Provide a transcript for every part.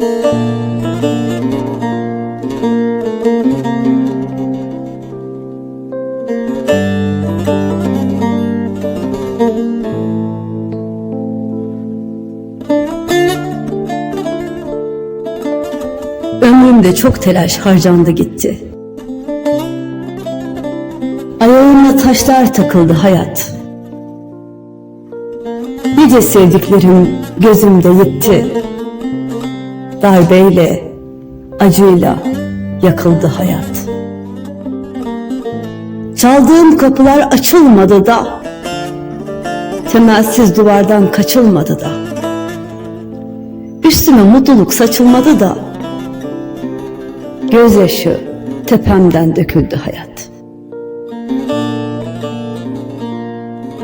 Ömrümde çok telaş harcandı gitti. Ayağımla taşlar takıldı hayat. Nice sevdiklerim gözümde yitti. Darbeyle, acıyla yakıldı hayat. Çaldığım kapılar açılmadı da, temelsiz duvardan kaçılmadı da. Üstüme mutluluk saçılmadı da, gözyaşı tepemden döküldü hayat.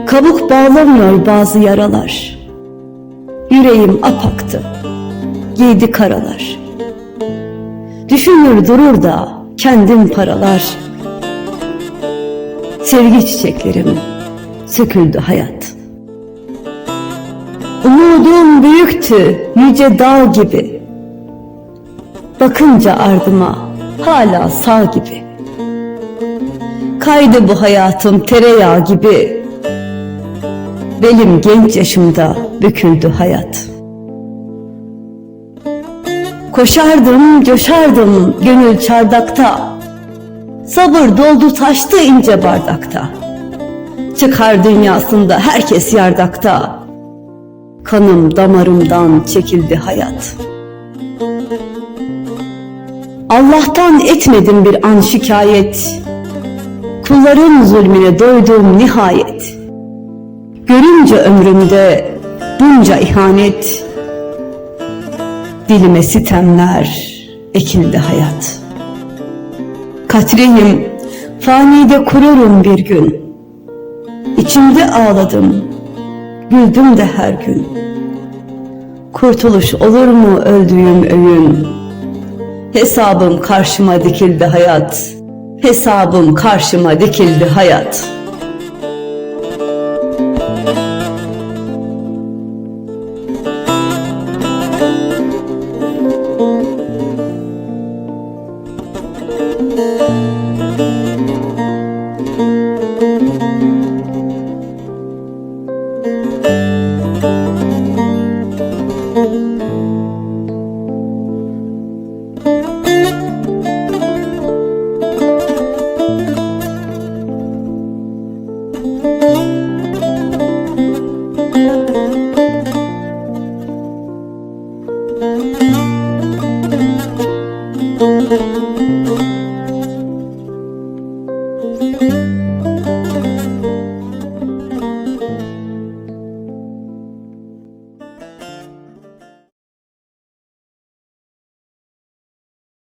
Kabuk bağlamıyor bazı yaralar. Yüreğim apaktı, giydi karalar. Düşünür durur da kendim paralar. Sevgi çiçeklerim söküldü hayat. Umudum büyüktü yüce dağ gibi. Bakınca ardıma hala sağ gibi. Kaydı bu hayatım tereyağı gibi. Benim genç yaşımda büküldü hayat. Koşardım, coşardım gönül çardakta. Sabır doldu taştı ince bardakta. Çıkar dünyasında herkes yardakta. Kanım damarımdan çekildi hayat. Allah'tan etmedim bir an şikayet. Kulların zulmüne doydum nihayet. Görünce ömrümde bunca ihanet, dilime sitemler ekildi hayat. Katreyim, fanide kururum bir gün. İçimde ağladım, güldüm de her gün. Kurtuluş olur mu öldüğüm öğün? Hesabım karşıma dikildi hayat. Hesabım karşıma dikildi hayat.